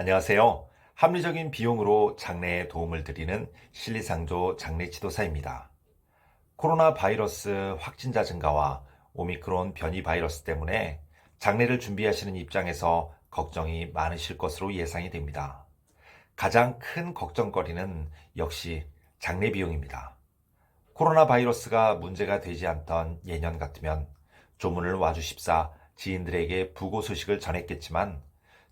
안녕하세요. 합리적인 비용으로 장래에 도움을 드리는 실리상조 장례지도사입니다. 코로나 바이러스 확진자 증가와 오미크론 변이 바이러스 때문에 장례를 준비하시는 입장에서 걱정이 많으실 것으로 예상이 됩니다. 가장 큰 걱정거리는 역시 장례 비용입니다. 코로나 바이러스가 문제가 되지 않던 예년 같으면 조문을 와주십사 지인들에게 부고 소식을 전했겠지만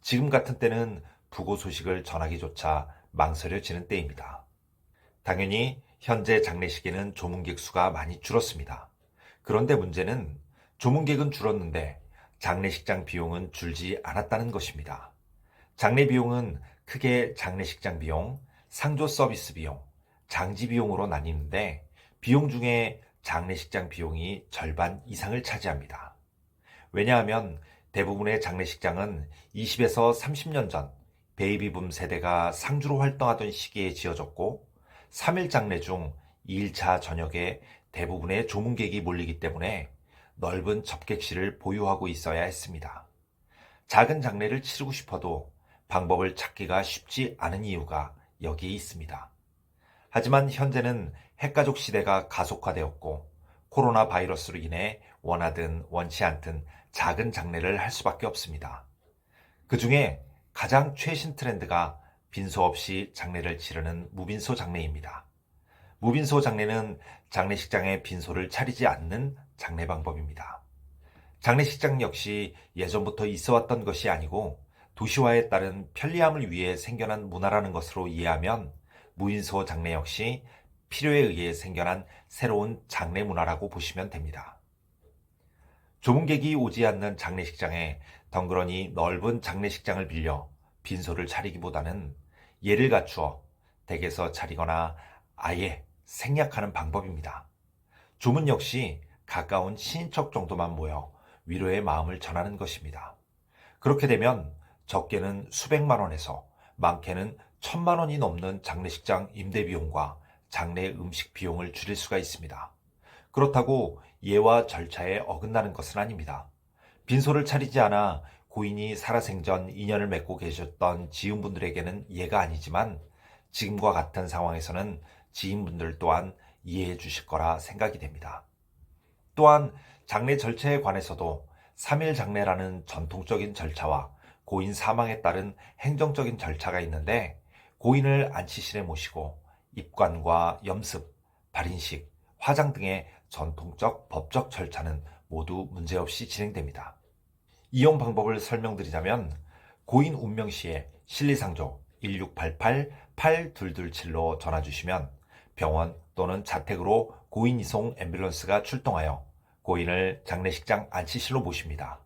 지금 같은 때는 부고 소식을 전하기조차 망설여지는 때입니다. 당연히 현재 장례식에는 조문객 수가 많이 줄었습니다. 그런데 문제는 조문객은 줄었는데 장례식장 비용은 줄지 않았다는 것입니다. 장례 비용은 크게 장례식장 비용, 상조 서비스 비용, 장지 비용으로 나뉘는데 비용 중에 장례식장 비용이 절반 이상을 차지합니다. 왜냐하면 대부분의 장례식장은 20에서 30년 전 베이비붐 세대가 상주로 활동하던 시기에 지어졌고 3일 장례 중 2일차 저녁에 대부분의 조문객이 몰리기 때문에 넓은 접객실을 보유하고 있어야 했습니다. 작은 장례를 치르고 싶어도 방법을 찾기가 쉽지 않은 이유가 여기에 있습니다. 하지만 현재는 핵가족 시대가 가속화되었고 코로나 바이러스로 인해 원하든 원치 않든 작은 장례를 할 수밖에 없습니다. 그 중에 가장 최신 트렌드가 빈소 없이 장례를 치르는 무빈소 장례입니다. 무빈소 장례는 장례식장에 빈소를 차리지 않는 장례 방법입니다. 장례식장 역시 예전부터 있어 왔던 것이 아니고 도시화에 따른 편리함을 위해 생겨난 문화라는 것으로 이해하면 무인소 장례 역시 필요에 의해 생겨난 새로운 장례 문화라고 보시면 됩니다. 조문객이 오지 않는 장례식장에 덩그러니 넓은 장례식장을 빌려 빈소를 차리기보다는 예를 갖추어 댁에서 차리거나 아예 생략하는 방법입니다. 조문 역시 가까운 친인척 정도만 모여 위로의 마음을 전하는 것입니다. 그렇게 되면 적게는 수백만 원에서 많게는 천만 원이 넘는 장례식장 임대 비용과 장례 음식 비용을 줄일 수가 있습니다. 그렇다고 예와 절차에 어긋나는 것은 아닙니다. 빈소를 차리지 않아 고인이 살아생전 인연을 맺고 계셨던 지인분들에게는 예가 아니지만 지금과 같은 상황에서는 지인분들 또한 이해해 주실 거라 생각이 됩니다. 또한 장례 절차에 관해서도 3일 장례라는 전통적인 절차와 고인 사망에 따른 행정적인 절차가 있는데 고인을 안치실에 모시고 입관과 염습, 발인식, 화장 등의 전통적 법적 절차는 모두 문제없이 진행됩니다. 이용 방법을 설명드리자면 고인 운명 시에 실리상조 1688-8227로 전화 주시면 병원 또는 자택으로 고인 이송 앰뷸런스가 출동하여 고인을 장례식장 안치실로 모십니다.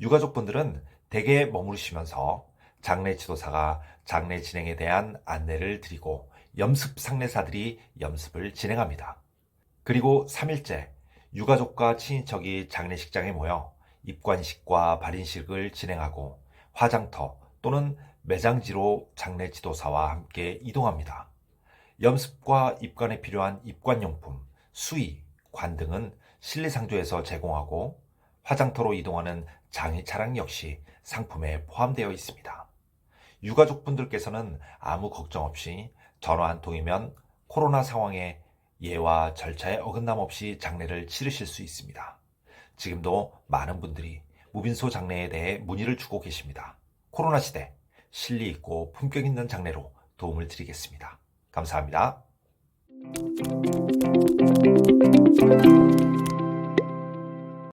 유가족분들은 댁에 머무르시면서 장례 지도사가 장례 진행에 대한 안내를 드리고 염습 상례사들이 염습을 진행합니다. 그리고 3일째 유가족과 친인척이 장례식장에 모여 입관식과 발인식을 진행하고 화장터 또는 매장지로 장례 지도사와 함께 이동합니다. 염습과 입관에 필요한 입관용품, 수의, 관 등은 실리상조에서 제공하고 화장터로 이동하는 장의 차량 역시 상품에 포함되어 있습니다. 유가족분들께서는 아무 걱정 없이 전화 한 통이면 코로나 상황에 예와 절차에 어긋남 없이 장례를 치르실 수 있습니다. 지금도 많은 분들이 무빈소 장례에 대해 문의를 주고 계십니다. 코로나 시대 실리 있고 품격 있는 장례로 도움을 드리겠습니다. 감사합니다.